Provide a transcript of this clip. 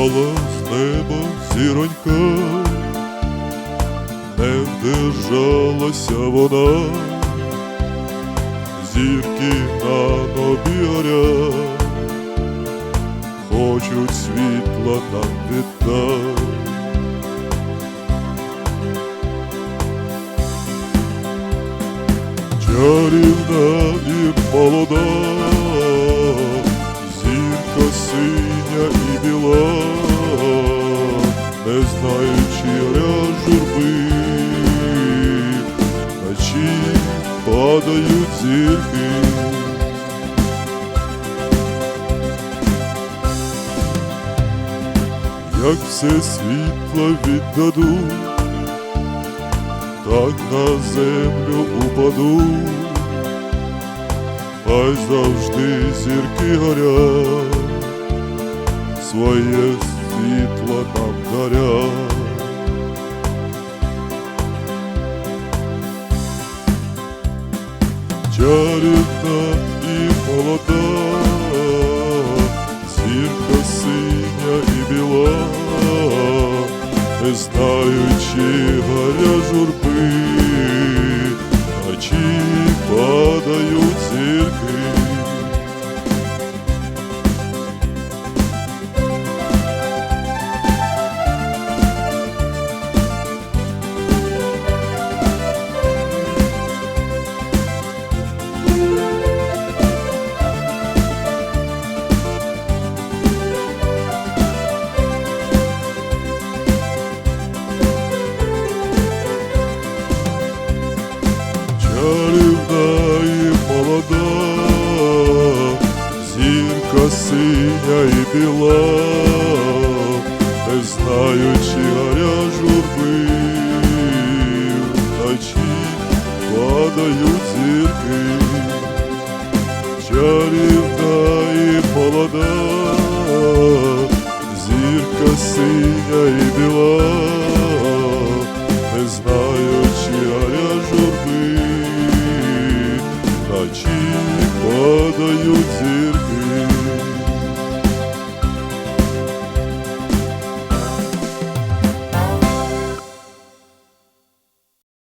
Впала з неба зіронька, не вдержалася вона, зірки на нобі горять, хочуть світла нам віддати. Чарівна і молода, не знаючи горя журби, ночі падають зірки. Як все світло віддаду, так на землю упаду, хай завжди зірки горять, своє світло нам дарять. Чарівна і молода, зірка синя і біла, не знаючи горя журби, ночі падають зірки. Синя і біла, не знаючи горя журби, вночі падають зірки, чарівна і молода, зірка синя і біла, не знаючи горя журби, вночі падають зірки.